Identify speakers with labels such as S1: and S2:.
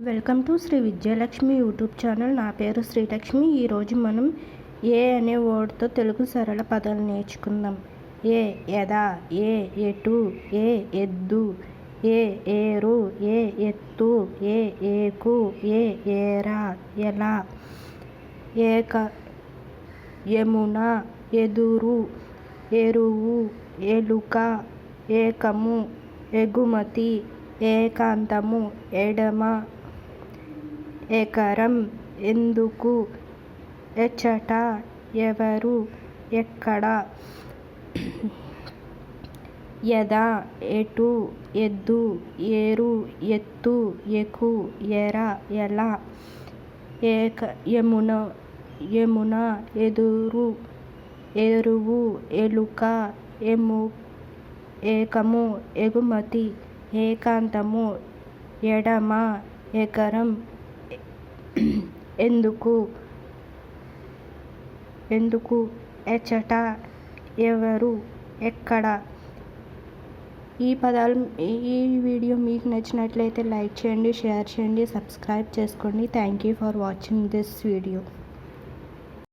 S1: Welcome to Shri Vijayalakshmi YouTube channel. నా పేరు శ్రీలక్ష్మి. ఈరోజు మనం ఏ అనే వర్డ్తో తెలుగు సరళ పదాలు నేర్చుకుందాం. ఏ ఎదా ఏ ఎటు ఏ ఎద్దు ఏ ఏరు ఏ ఎత్తు ఏ ఏకు ఏ ఏరా ఎలా ఏక యమున ఎదురు ఎరువు ఎలుక ఏకము ఎగుమతి ఏకాంతము ఎడమ ఎకరం ఎందుకు ఎచ్చట? ఎవరు? ఎక్కడ? ఎద ఎటు? ఎద్దు? ఏరు? ఎత్తు? ఎకు ఎర? ఎలా? ఏక? యమున? యమున? ఎదురు? ఎరువు? ఎలుక? ఎము? ఏకము? ఎగుమతి? ఏకాంతము? ఎడమ? ఎకరం? ఎందుకు? ఎందుకు ఎచ్చట ఎవరు ఎక్కడ? ఈ పదాలు ఈ వీడియో మీకు నచ్చినట్లయితే లైక్ చేయండి షేర్ చేయండి సబ్స్క్రైబ్ చేసుకోండి. Thank you for watching this video